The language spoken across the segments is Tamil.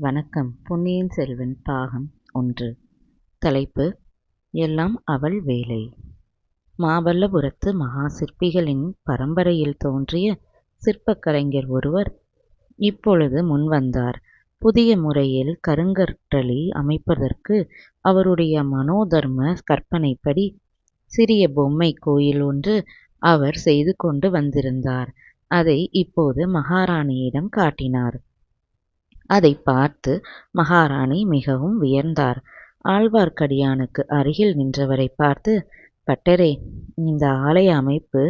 வணக்கம். பொன்னியின் செல்வன் பாகம் ஒன்று. தலைப்பு எல்லாம் அவள் வேலை. மாமல்லபுரத்து மகா சிற்பிகளின் பரம்பரையில் தோன்றிய சிற்பக்கலைஞர் ஒருவர் இப்பொழுது முன்வந்தார் புதிய முறையில் கருங்கற்றளி அமைப்பதற்கு அவருடைய மனோதர்ம கற்பனைப்படி சிறிய பொம்மை கோயில் ஒன்று அவர் செய்து கொண்டு வந்திருந்தார். அதை இப்போது மகாராணியிடம் காட்டினார். அதை பார்த்து மகாராணி மிகவும் வியந்தார். ஆழ்வார்க்கடியானுக்கு அருகில் நின்றவரை பார்த்து பட்டரே இந்த ஆலய அமைப்பு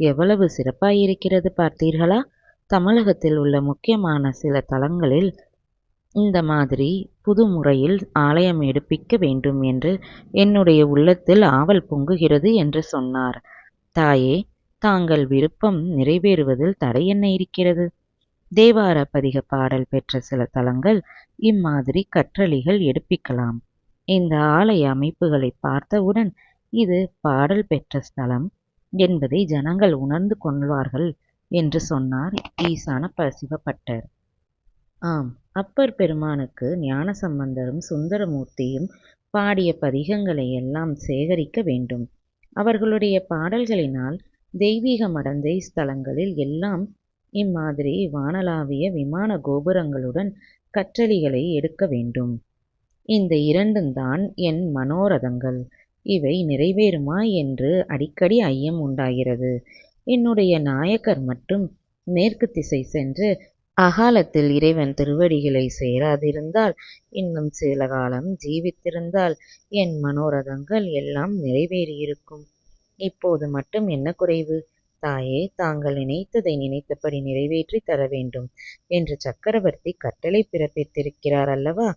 எவ்வளவு சிறப்பாயிருக்கிறது பார்த்தீர்களா? தமிழகத்தில் உள்ள முக்கியமான சில தலங்களில் இந்த மாதிரி புது முறையில் ஆலயம் எடுப்பிக்க வேண்டும் என்று என்னுடைய உள்ளத்தில் ஆவல் பொங்குகிறது என்று சொன்னார். தாயே தாங்கள் விருப்பம் நிறைவேறுவதில் தடை என்ன இருக்கிறது? தேவார பதிக பாடல் பெற்ற சில தலங்கள் இம்மாதிரி கற்றளிகள் எடுப்பிக்கலாம். இந்த ஆலய அமைப்புகளை பார்த்தவுடன் இது பாடல் பெற்ற ஸ்தலம் என்பதை ஜனங்கள் உணர்ந்து கொள்வார்கள் என்று சொன்னார் ஈசான பசிவப்பட்டர். ஆம் அப்பர் பெருமானுக்கு ஞானசம்பந்தரும் சுந்தரமூர்த்தியும் பாடிய பதிகங்களை எல்லாம் சேகரிக்க வேண்டும். அவர்களுடைய பாடல்களினால் தெய்வீக மடந்தை ஸ்தலங்களில் எல்லாம் இம்மாதிரி வானளாவிய விமான கோபுரங்களுடன் கற்றளிகளை எடுக்க வேண்டும். இந்த இரண்டும் தான் என் மனோரதங்கள். இவை நிறைவேறுமா என்று அடிக்கடி ஐயம் உண்டாகிறது. என்னுடைய நாயக்கர் மட்டும் மேற்கு திசை சென்று அகாலத்தில் இறைவன் திருவடிகளை சேராதிருந்தால் இன்னும் சில காலம் ஜீவித்திருந்தால் என் மனோரதங்கள் எல்லாம் நிறைவேறியிருக்கும். இப்போது மட்டும் என்ன குறைவு? தாயே தாங்கள் நினைத்ததை நினைத்தபடி நிறைவேற்றி தர வேண்டும் என்று சக்கரவர்த்தி கட்டளை பிறப்பித்திருக்கிறார் அல்லவா?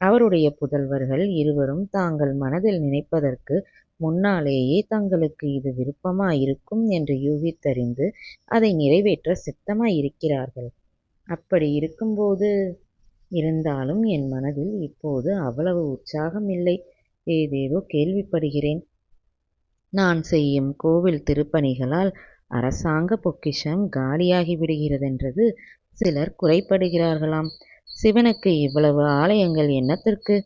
அவருடைய புதல்வர்கள் இருவரும் தாங்கள் மனதில் நினைப்பதற்கு முன்னாலேயே தங்களுக்கு இது விருப்பமாயிருக்கும் என்று யூகித்தறிந்து அதை நிறைவேற்ற சித்தமாயிருக்கிறார்கள். அப்படி இருக்கும்போது இருந்தாலும் என் மனதில் இப்போது அவ்வளவு உற்சாகம் இல்லை ஏதேதோ கேள்விப்படுகிறேன். நான் செய்யும் கோவில் திருப்பணிகளால் அரசாங்க பொக்கிஷம் காலியாகி விடுகிறதென்றது சிலர் குறைப்படுகிறார்களாம் சிவனுக்கு இவ்வளவு ஆலயங்கள் என்னத்திற்கு?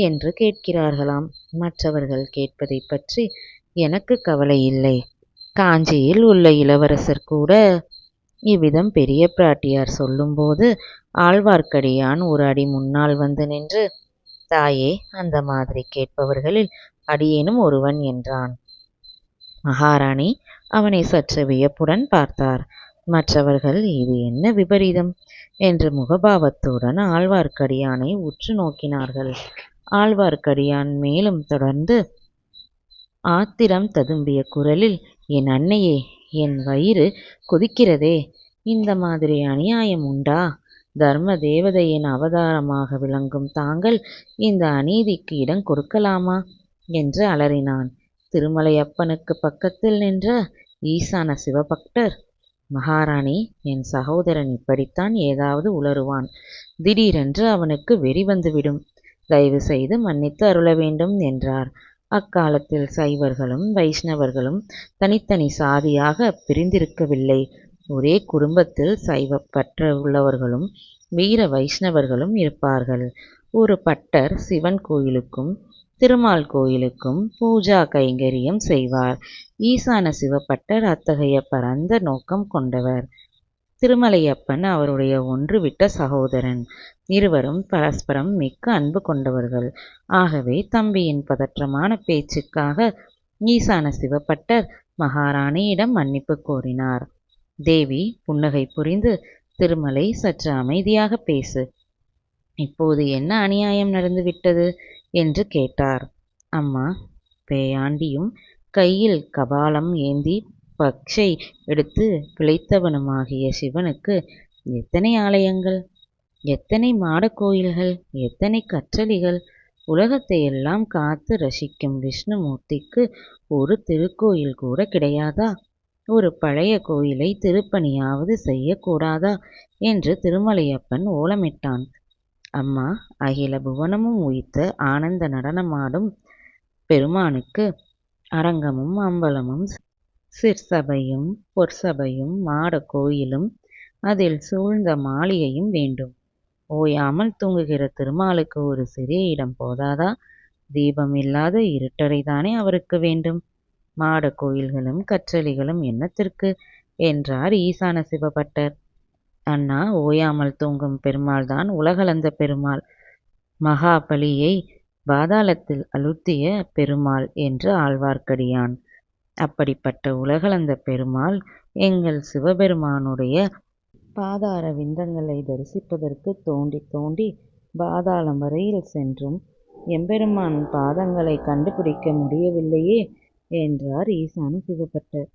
என்று கேட்கிறார்களாம். மற்றவர்கள் கேட்பதை பற்றி எனக்கு கவலை இல்லை. காஞ்சியில் உள்ள இளவரசர் கூட இவ்விதம் பெரிய பிராட்டியார் சொல்லும்போது ஆழ்வார்க்கடியான் ஒரு அடி முன்னால் வந்து நின்று தாயே அந்த மாதிரி கேட்பவர்களில் அடியேனும் ஒருவன் என்றான். மகாராணி அவனை சற்று வியப்புடன் பார்த்தார். மற்றவர்கள் இது என்ன விபரீதம்? என்று முகபாவத்துடன் ஆழ்வார்க்கடியானை உற்று நோக்கினார்கள். ஆழ்வார்க்கடியான் மேலும் தொடர்ந்து ஆத்திரம் ததும்பிய குரலில் என் அன்னையே என் வயிறு கொதிக்கிறதே. இந்த மாதிரி அநியாயம் உண்டா? தர்ம தேவதையின் அவதாரமாக விளங்கும் தாங்கள் இந்த அநீதிக்கு இடம் கொடுக்கலாமா? என்று அலறினான். திருமலையப்பனுக்கு பக்கத்தில் நின்ற ஈசான சிவபக்தர் மகாராணி என் சகோதரன் இப்படித்தான் ஏதாவது உளறுவான். திடீரென்று அவனுக்கு வெறி வந்துவிடும். தயவு செய்து மன்னித்து அருள வேண்டும் என்றார். அக்காலத்தில் சைவர்களும் வைஷ்ணவர்களும் தனித்தனி சாதியாக பிரிந்திருக்கவில்லை. ஒரே குடும்பத்தில் சைவ பற்ற உள்ளவர்களும் வீர வைஷ்ணவர்களும் இருப்பார்கள். ஒரு பட்டர் சிவன் கோயிலுக்கும் திருமால் கோயிலுக்கும் பூஜா கைங்கரியம் செய்வார். ஈசான சிவப்பட்டர் அத்தகைய பரந்த நோக்கம் கொண்டவர். திருமலையப்பன் அவருடைய ஒன்றுவிட்ட சகோதரன். இருவரும் பரஸ்பரம் மிக்க அன்பு கொண்டவர்கள். ஆகவே தம்பியின் பதற்றமான பேச்சுக்காக ஈசான சிவப்பட்டர் மகாராணியிடம் மன்னிப்பு கோரினார். தேவி புன்னகை புரிந்து திருமலை சற்று அமைதியாக பேசு. இப்போது என்ன அநியாயம் நடந்துவிட்டது? என்று கேட்டார். அம்மா பேயாண்டியும் கையில் கபாலம் ஏந்தி பக்ஷை எடுத்து பிழைத்தவனுமாகிய சிவனுக்கு எத்தனை ஆலயங்கள்? எத்தனை மாடக் கோயில்கள்? எத்தனை கற்றளிகள்? உலகத்தை எல்லாம் காத்து ரசிக்கும் விஷ்ணுமூர்த்திக்கு ஒரு திருக்கோயில் கூட கிடையாதா? ஒரு பழைய கோயிலை திருப்பணியாவது செய்யக்கூடாதா? என்று திருமலையப்பன் ஓலமிட்டான். அம்மா அகில புவனமும் உயித்து ஆனந்த நடனமாடும் பெருமானுக்கு அரங்கமும் அம்பலமும் சிற்சபையும் பொற்சபையும் மாட கோயிலும் அதில் சூழ்ந்த மாளிகையும் வேண்டும். ஓயாமல் தூங்குகிற திருமாலுக்கு ஒரு சிறிய இடம் போதாதா? தீபம் இல்லாத இருட்டறைதானே அவருக்கு வேண்டும். மாட கோயில்களும் கற்றளிகளும் என்னத்திற்கு? என்றார் ஈசான சிவபட்டர். அண்ணா ஓயாமல் தூங்கும் பெருமாள் தான் உலகளந்த பெருமாள். மகாபலியை பாதாளத்தில் அழுத்திய பெருமாள் என்று ஆழ்வார்க்கடியான். அப்படிப்பட்ட உலகளந்த பெருமாள் எங்கள் சிவபெருமானுடைய பாதார விந்தங்களை தரிசிப்பதற்கு தோண்டி தோண்டி பாதாளம் வரையில் சென்றும் எம்பெருமான் பாதங்களை கண்டுபிடிக்க முடியவில்லையே என்றார் ஈசான சிவபட்டர்.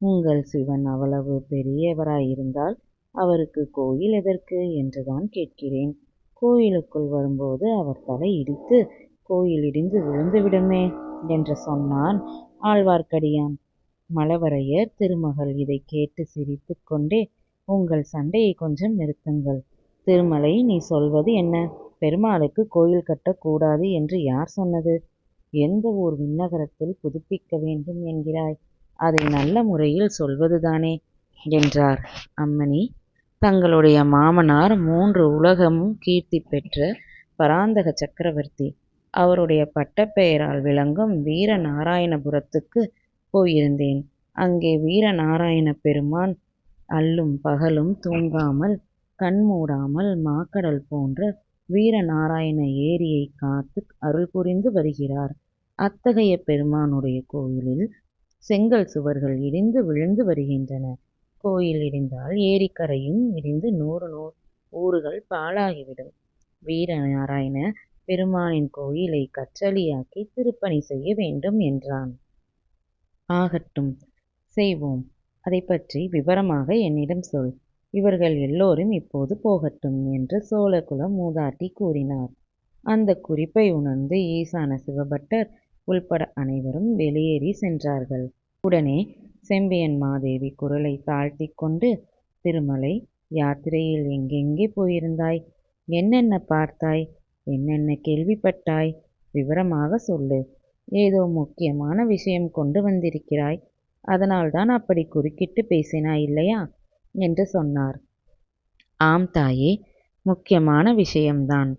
உங்கள் சிவன் அவ்வளவு பெரியவராயிருந்தால் அவருக்கு கோயில் எதற்கு என்றுதான் கேட்கிறேன். கோயிலுக்குள் வரும்போது அவர் தலை இடித்து கோயில் இடிந்து விழுந்துவிடுமே என்று சொன்னான் ஆழ்வார்க்கடியான். மலவரையர் திருமகள் இதை கேட்டு சிரித்து கொண்டே உங்கள் சண்டையை கொஞ்சம் நிறுத்துங்கள். திருமலை நீ சொல்வது என்ன? பெருமாளுக்கு கோயில் கட்டக்கூடாது என்று யார் சொன்னது? எந்த ஊர் விண்ணகரத்தில் புதுப்பிக்க வேண்டும் என்கிறாய்? அதை நல்ல முறையில் சொல்வதுதானே என்றார் அம்மணி. தங்களுடைய மாமனார் மூன்று உலகமும் கீர்த்தி பெற்ற பராந்தக சக்கரவர்த்தி. அவருடைய பட்டப்பெயரால் விளங்கும் வீரநாராயணபுரத்துக்கு போயிருந்தேன். அங்கே வீரநாராயண பெருமான் அல்லும் பகலும் தூங்காமல் கண்மூடாமல் மாக்கடல் போன்ற வீரநாராயண ஏரியை காத்து அருள் புரிந்து வருகிறார். அத்தகைய பெருமானுடைய கோயிலில் செங்கல் சுவர்கள் இடிந்து விழுந்து வருகின்றன. கோயில் இடிந்தால் ஏரிக்கரையும் இடிந்து நூறு நூறு ஊர்கள் பாழாகிவிடும். வீரநாராயண பெருமானின் கோயிலை கற்றளியாக்கி திருப்பணி செய்ய வேண்டும் என்றான். ஆகட்டும் செய்வோம். அதை பற்றி விவரமாக என்னிடம் சொல். இவர்கள் எல்லோரும் இப்போது போகட்டும் என்று சோழகுல மூதாட்டி கூறினார். அந்த குறிப்பை உணர்ந்து ஈசான சிவபட்டர் உள்பட அனைவரும் வெளியேறி சென்றார்கள். உடனே செம்பியன் மாதேவி குரலை தாழ்த்தி கொண்டு திருமலை யாத்திரையில் எங்கெங்கே போயிருந்தாய்? என்னென்ன பார்த்தாய்? என்னென்ன கேள்விப்பட்டாய்? விவரமாக சொல்லு. ஏதோ முக்கியமான விஷயம் கொண்டு வந்திருக்கிறாய். அதனால்தான் அப்படி குறுக்கிட்டு பேசினாய் இல்லையா? என்று சொன்னார். ஆம் தாயே முக்கியமான விஷயம்தான்.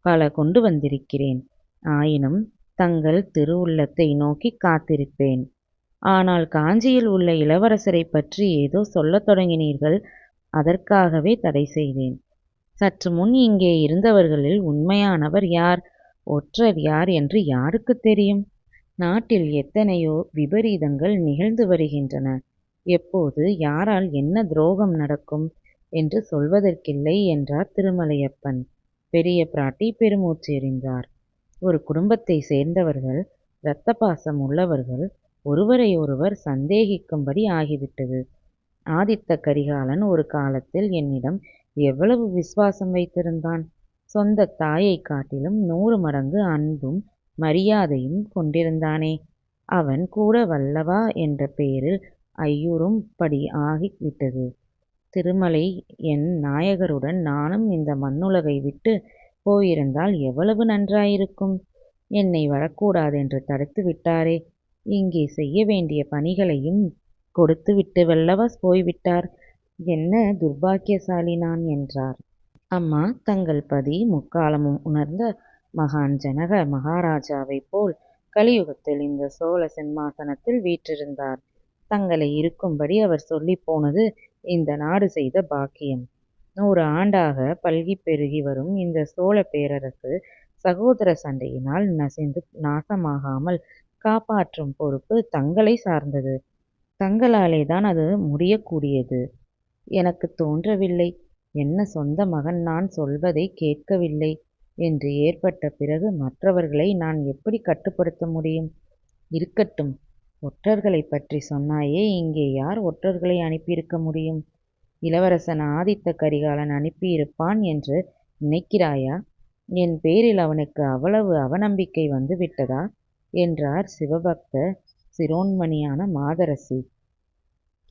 பல கொண்டு வந்திருக்கிறேன். ஆயினும் தங்கள் திருவுள்ளத்தை நோக்கி காத்திருப்பேன். ஆனால் காஞ்சியில் உள்ள இளவரசரை பற்றி ஏதோ சொல்லத் தொடங்கினீர்கள் அதற்காகவே தடை செய்தேன். சற்று முன் இங்கே இருந்தவர்களில் உண்மையானவர் யார்? ஒற்றர் யார் என்று யாருக்கு தெரியும்? நாட்டில் எத்தனையோ விபரீதங்கள் நிகழ்ந்து வருகின்றன. எப்போது யாரால் என்ன துரோகம் நடக்கும் என்று சொல்வதற்கில்லை என்றார் திருமலையப்பன். பெரிய பிராட்டி பெருமூச்சு எறிந்தார் ஒரு குடும்பத்தை சேர்ந்தவர்கள் இரத்த பாசம் உள்ளவர்கள் ஒருவரையொருவர் சந்தேகிக்கும்படி ஆகிவிட்டது. ஆதித்த கரிகாலன் ஒரு காலத்தில் என்னிடம் எவ்வளவு விசுவாசம் வைத்திருந்தான்? சொந்த தாயை காட்டிலும் நூறு மடங்கு அன்பும் மரியாதையும் கொண்டிருந்தானே. அவன் கூட வல்லவா என்ற பெயரில் ஐயூரும் படி ஆகிவிட்டது. திருமலை என் நாயகருடன் நானும் இந்த மண்ணுலகை விட்டு போயிருந்தால் எவ்வளவு நன்றாயிருக்கும்? என்னை வரக்கூடாதென்று தடுத்து விட்டாரே இங்கே செய்ய வேண்டிய பணிகளையும் கொடுத்து விட்டு போய்விட்டார். என்ன துர்பாக்கியசாலி நான் என்றார். அம்மா தங்கள் பதி முக்காலமும் உணர்ந்த மகான் ஜனக மகாராஜாவைப் போல் கலியுகத்தில் இந்த சோழ சிம்மாசனத்தில் வீற்றிருந்தார். தங்களை இருக்கும்படி அவர் சொல்லி போனது இந்த நாடு செய்த பாக்கியம். நூறு ஆண்டாக பல்கி பெருகி வரும் இந்த சோழ பேரரசு சகோதர சண்டையினால் நசிந்து நாசமாகாமல் காப்பாற்றும் பொறுப்பு தங்களை சார்ந்தது. தங்களாலே தான் அது முடியக்கூடியது. எனக்கு தோன்றவில்லை. என்ன சொந்த மகன் நான் சொல்வதை கேட்கவில்லை என்று ஏற்பட்ட பிறகு மற்றவர்களை நான் எப்படி கட்டுப்படுத்த முடியும்? இருக்கட்டும். ஒற்றர்களை பற்றி சொன்னாயே இங்கே யார் ஒற்றர்களை அனுப்பியிருக்க முடியும்? இளவரசன் ஆதித்த கரிகாலன் அனுப்பியிருப்பான் என்று நினைக்கிறாயா? என் பேரில் அவனுக்கு அவ்வளவு அவநம்பிக்கை வந்து விட்டதா என்றார் சிவபக்த சிரோன்மணியான மாதரசி.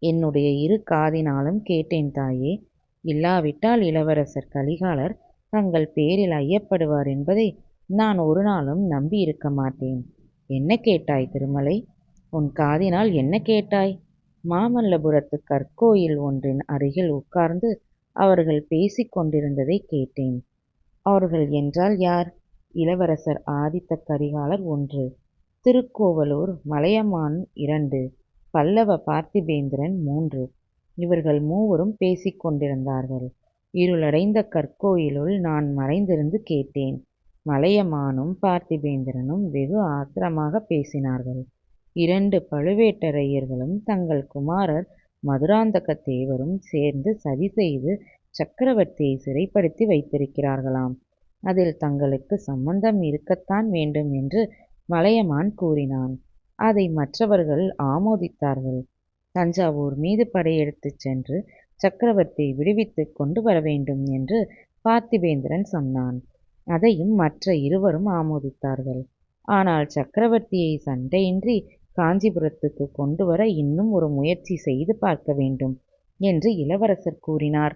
என்னுடைய இரு காதினாலும் கேட்டேன் தாயே. இல்லாவிட்டால் இளவரசர் கலிகாலர் தங்கள் பேரில் ஐயப்படுவார் என்பதை நான் ஒரு நாளும் நம்பி இருக்க மாட்டேன். என்ன கேட்டாய் திருமலை? உன் காதினால் என்ன கேட்டாய்? மாமல்லபுரத்து கற்கோயில் ஒன்றின் அருகில் உட்கார்ந்து அவர்கள் பேசிக் கொண்டிருந்ததைக் கேட்டேன். அவர்கள் என்றால் யார்? இளவரசர் ஆதித்த கரிகாலர் ஒன்று. திருக்கோவலூர் மலையமான் இரண்டு பல்லவ பார்த்திபேந்திரன் மூன்று. இவர்கள் மூவரும் பேசிக் கொண்டிருந்தார்கள். இருளடைந்த கற்கோயிலுள் நான் மறைந்திருந்து கேட்டேன். மலையமானும் பார்த்திபேந்திரனும் வெகு ஆத்திரமாக பேசினார்கள். இரண்டு பழுவேட்டரையர்களும் தங்கள் குமாரர் மதுராந்தக தேவரும் சேர்ந்து சதி செய்து சக்கரவர்த்தியை சிறைப்படுத்தி வைத்திருக்கிறார்களாம். அதில் தங்களுக்கு சம்பந்தம் இருக்கத்தான் வேண்டும் என்று மலையமான் கூறினான். அதை மற்றவர்கள் ஆமோதித்தார்கள். தஞ்சாவூர் மீது படையெடுத்துச் சென்று சக்கரவர்த்தியை விடுவித்துக் கொண்டு வர வேண்டும் என்று பார்த்திபேந்திரன் சொன்னான். அதையும் மற்ற இருவரும் ஆமோதித்தார்கள். ஆனால் சக்கரவர்த்தியை சண்டையின்றி காஞ்சிபுரத்துக்கு கொண்டு வர இன்னும் ஒரு முயற்சி செய்து பார்க்க வேண்டும் என்று இளவரசர் கூறினார்.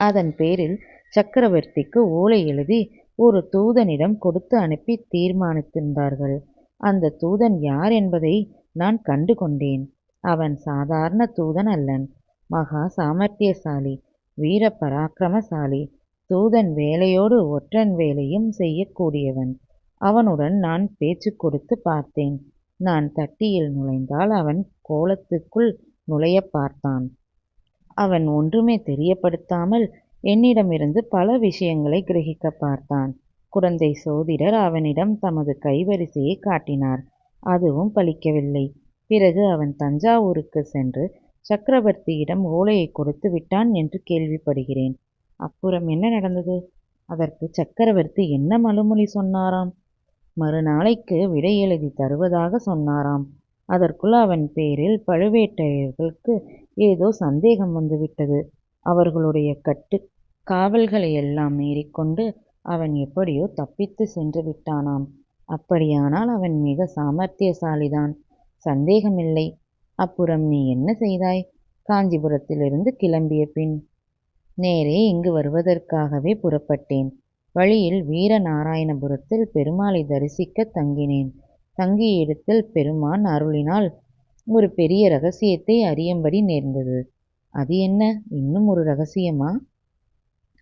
அதன் பேரில் சக்கரவர்த்திக்கு ஓலை எழுதி ஒரு தூதனிடம் கொடுத்து அனுப்பி தீர்மானித்திருந்தார்கள். அந்த தூதன் யார் என்பதை நான் கண்டு கொண்டேன். அவன் சாதாரண தூதன் அல்லன். மகா சாமர்த்தியசாலி வீர பராக்கிரமசாலி தூதன் வேலையோடு ஒற்றன் வேலையும் செய்யக்கூடியவன். அவனுடன் நான் பேச்சு கொடுத்து பார்த்தேன். நான் தட்டியில் நுழைந்தால் அவன் கோலத்துக்குள் நுழைய பார்த்தான். அவன் ஒன்றுமே தெரியப்படுத்தாமல் என்னிடமிருந்து பல விஷயங்களை கிரகிக்க பார்த்தான். குடந்தை சோதிடர் அவனிடம் தமது கைவரிசையை காட்டினார். அதுவும் பலிக்கவில்லை. பிறகு அவன் தஞ்சாவூருக்கு சென்று சக்கரவர்த்தியிடம் ஓலையை கொடுத்து விட்டான் என்று கேள்விப்படுகிறேன். அப்புறம் என்ன நடந்தது? அதற்கு சக்கரவர்த்தி என்ன மறுமொழி சொன்னாராம்? மறுநாளைக்கு விடை எழுதி தருவதாக சொன்னாராம். அதற்குள் அவன் பேரில் பழுவேட்டரையர்களுக்கு ஏதோ சந்தேகம் வந்துவிட்டது. அவர்களுடைய கட்டு காவல்களை எல்லாம் மீறிக்கொண்டு அவன் எப்படியோ தப்பித்து சென்று விட்டானாம். அப்படியானால் அவன் மிக சாமர்த்தியசாலிதான். சந்தேகமில்லை. அப்புறம் நீ என்ன செய்தாய்? காஞ்சிபுரத்திலிருந்து கிளம்பிய பின் நேரே இங்கு வருவதற்காகவே புறப்பட்டேன். வழியில் வீரநாராயணபுரத்தில் பெருமாளை தரிசிக்க தங்கினேன். தங்கிய இடத்தில் பெருமான் அருளினால் ஒரு பெரிய ரகசியத்தை அறியும்படி நேர்ந்தது. அது என்ன? இன்னும் ஒரு ரகசியமா?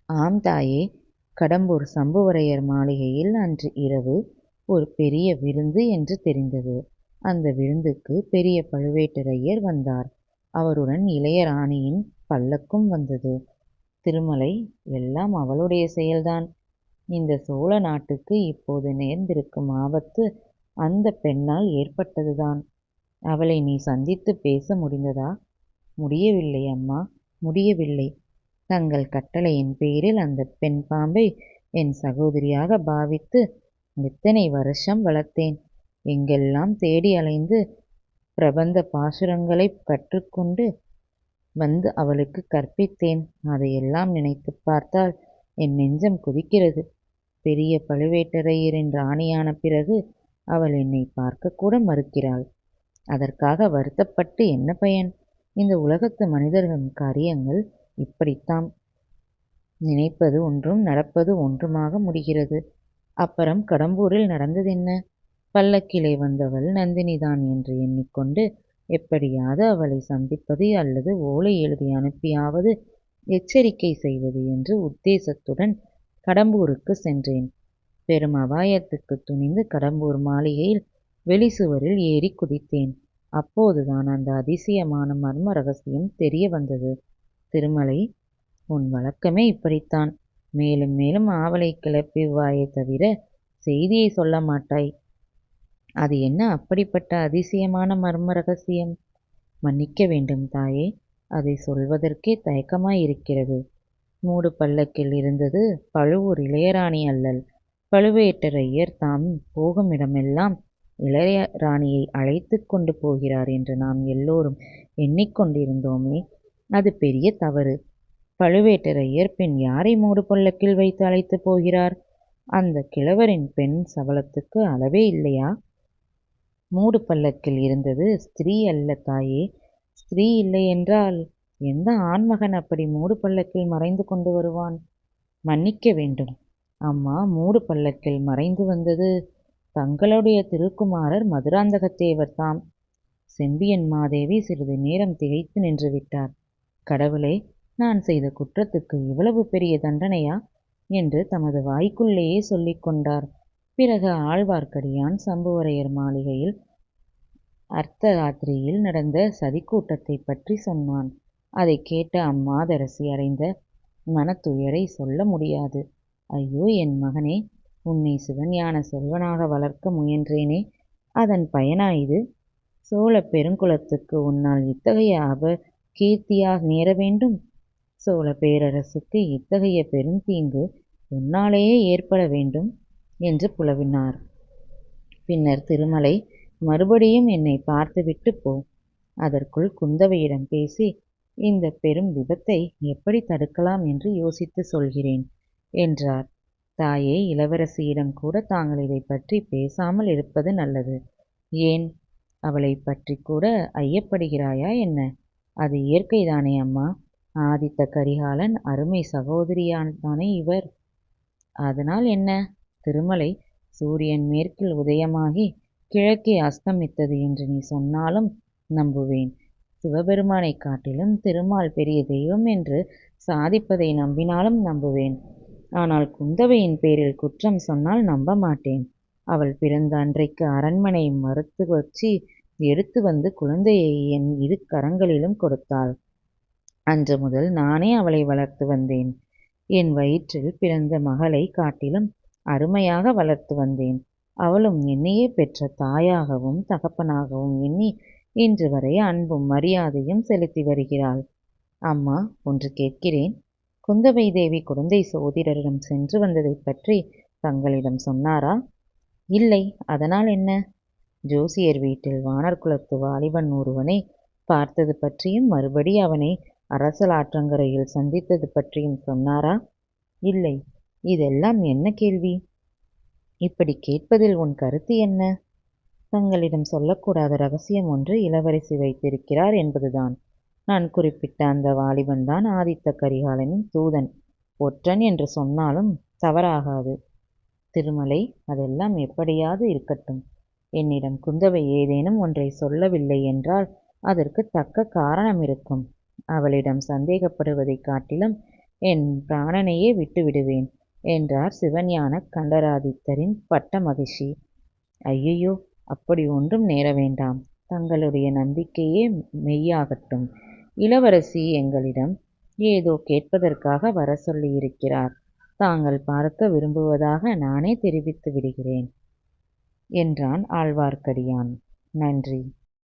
ஆம் தாயே கடம்பூர் சம்புவரையர் மாளிகையில் அன்று இரவு ஒரு பெரிய விருந்து என்று தெரிந்தது. அந்த விருந்துக்கு பெரிய பழுவேட்டரையர் வந்தார். அவருடன் இளையராணியின் பல்லக்கும் வந்தது. திருமலை எல்லாம் அவளுடைய செயல்தான். இந்த சோழ நாட்டுக்கு இப்போது நேர்ந்திருக்கும் ஆபத்து அந்த பெண்ணால் ஏற்பட்டதுதான். அவளை நீ சந்தித்து பேச முடிந்ததா? முடியவில்லை அம்மா முடியவில்லை. தங்கள் கட்டளையின் பேரில் அந்த பெண் பாம்பை என் சகோதரியாக பாவித்து எத்தனை வருஷம் வளர்த்தேன். எங்கெல்லாம் தேடி அலைந்து பிரபந்த பாசுரங்களை கற்றுக்கொண்டு வந்து அவளுக்கு கற்பித்தேன். அதையெல்லாம் நினைத்து பார்த்தால் என் நெஞ்சம் குதிக்கிறது. பெரிய பழுவேட்டரையரின் ராணியான பிறகு அவள் என்னை பார்க்க கூட மறுக்கிறாள். அதற்காக வருத்தப்பட்டு என்ன பயன்? இந்த உலகத்து மனிதர்களின் காரியங்கள் இப்படித்தான் நினைப்பது ஒன்றும் நடப்பது ஒன்றுமாக முடிகிறது. அப்புறம் கடம்பூரில் நடந்ததென்ன? பல்லக்கிலே வந்தவள் நந்தினிதான் என்று எண்ணிக்கொண்டு எப்படியாவது அவளை சந்திப்பது அல்லது ஓலை எழுதி அனுப்பியாவது எச்சரிக்கை செய்வது என்று உத்தேசத்துடன் கடம்பூருக்கு சென்றேன். பெரும் அபாயத்துக்கு துணிந்து கடம்பூர் மாளிகையில் வெளிசுவரில் ஏறி குதித்தேன். அப்போதுதான் அந்த அதிசயமான மர்ம ரகசியம் தெரிய வந்தது. திருமலை. உன் வழக்கமே இப்படித்தான். மேலும் மேலும் ஆவலை கிளப்புவாயே தவிர செய்தியை சொல்ல மாட்டாய். அது என்ன அப்படிப்பட்ட அதிசயமான மர்ம ரகசியம்? மன்னிக்க வேண்டும் தாயே அதை சொல்வதற்கே தயக்கமாயிருக்கிறது. மூடு பல்லக்கில் இருந்தது பழுவூர் இளையராணி அல்லல். பழுவேட்டரையர் தாம் போகும் இடமெல்லாம் இளையராணியை அழைத்து கொண்டு போகிறார் என்று நாம் எல்லோரும் எண்ணிக்கொண்டிருந்தோமே அது பெரிய தவறு. பழுவேட்டரையர் பின் யாரை மூடு பல்லக்கில் வைத்து அழைத்து போகிறார்? அந்த கிழவரின் பெண் சபலத்துக்கு அளவே இல்லையா? மூடு பல்லக்கில் இருந்தது ஸ்திரீ அல்ல தாயே. ஸ்திரீ இல்லை என்றால் எந்த ஆண்மகன் அப்படி மூடு பல்லக்கில் மறைந்து கொண்டு வருவான்? மன்னிக்க வேண்டும். அம்மா மூடு பல்லக்கில் மறைந்து வந்தது தங்களுடைய திருக்குமாரர் மதுராந்தகத்தேவர் தாம். செம்பியன் மாதேவி சிறிது நேரம் திகைத்து நின்று விட்டார். கடவுளே நான் செய்த குற்றத்துக்கு இவ்வளவு பெரிய தண்டனையா? என்று தமது வாய்க்குள்ளேயே சொல்லிக் கொண்டார். பிறகு ஆழ்வார்க்கடியான் சம்புவரையர் மாளிகையில் அர்த்தராத்திரியில் நடந்த சதிக்கூட்டத்தை பற்றி சொன்னான். அதை கேட்ட அம்மாதரசி அடைந்த மனத்துயரை சொல்ல முடியாது. ஐயோ என் மகனே உன்னை சிவஞான செல்வனாக வளர்க்க முயன்றேனே. அதன் பயனா இது? சோழ பெருங்குலத்துக்கு உன்னால் இத்தகைய அப கீர்த்தியாக நேர வேண்டும். சோழ பேரரசுக்கு இத்தகைய பெருந்தீங்கு உன்னாலேயே ஏற்பட வேண்டும் என்று புலவினார். பின்னர் திருமலை மறுபடியும் என்னை பார்த்துவிட்டு போ. அதற்குள் குந்தவையிடம் பேசி இந்த பெரும் விபத்தை எப்படி தடுக்கலாம் என்று யோசித்து சொல்கிறேன் என்றார். தாயே இளவரசியிடம் கூட தாங்கள் இதை பற்றி பேசாமல் இருப்பது நல்லது. ஏன்? அவளை பற்றி கூட ஐயப்படுகிறாயா என்ன? அது இயற்கைதானே அம்மா. ஆதித்த கரிகாலன் அருமை சகோதரியான்தானே இவர். அதனால் என்ன? திருமலை சூரியன் மேற்கில் உதயமாகி கிழக்கே அஸ்தமித்தது என்று நீ சொன்னாலும் நம்புவேன். சிவபெருமானைக் காட்டிலும் திருமால் பெரிய தெய்வம் என்று சாதிப்பதை நம்பினாலும் நம்புவேன். ஆனால் குந்தவையின் பேரில் குற்றம் சொன்னால் நம்ப மாட்டேன். அவள் பிறந்த அன்றைக்கு அரண்மனை மறுத்து வச்சு எடுத்து வந்து குழந்தையை என் இரு கரங்களிலும் கொடுத்தாள். அன்று முதல் நானே அவளை வளர்த்து வந்தேன். என் வயிற்றில் பிறந்த மகளை காட்டிலும் அருமையாக வளர்த்து வந்தேன். அவளும் என்னையே பெற்ற தாயாகவும் தகப்பனாகவும் எண்ணி இன்று வரை அன்பும் மரியாதையும் செலுத்தி வருகிறாள். அம்மா ஒன்று கேட்கிறேன். குந்தவை தேவி குழந்தை சோதிடரிடம் சென்று வந்ததை பற்றி தங்களிடம் சொன்னாரா? இல்லை அதனால் என்ன? ஜோசியர் வீட்டில் வானர் குலத்து வாலிபன் ஒருவனை பார்த்தது பற்றியும் மறுபடி அவனை அரசலாற்றங்கரையில் சந்தித்தது பற்றியும் சொன்னாரா? இல்லை. இதெல்லாம் என்ன கேள்வி? இப்படி கேட்பதில் உன் கருத்து என்ன? தங்களிடம் சொல்லக்கூடாத ரகசியம் ஒன்று இளவரசி வைத்திருக்கிறார் என்பதுதான். நான் குறிப்பிட்ட அந்த வாலிபன்தான் ஆதித்த கரிகாலனின் தூதன். ஒற்றன் என்று சொன்னாலும் தவறாகாது. திருமலை அதெல்லாம் எப்படியாவது இருக்கட்டும். என்னிடம் குந்தவை ஏதேனும் ஒன்றை சொல்லவில்லை என்றால் அதற்கு தக்க காரணம் இருக்கும். அவளிடம் சந்தேகப்படுவதைக் காட்டிலும் என் பிராணனையே விட்டுவிடுவேன் என்றார் சிவஞான கண்டராதித்தரின் பட்ட மகிழ்ச்சி. ஐயையோ அப்படி ஒன்றும் நேர வேண்டாம். தங்களுடைய நம்பிக்கையே மெய்யாகட்டும். இளவரசி எங்களிடம் ஏதோ கேட்பதற்காக வர சொல்லியிருக்கிறார். தாங்கள் பார்க்க விரும்புவதாக நானே தெரிவித்து விடுகிறேன். என்றான் ஆழ்வார்க்கடியான். நன்றி.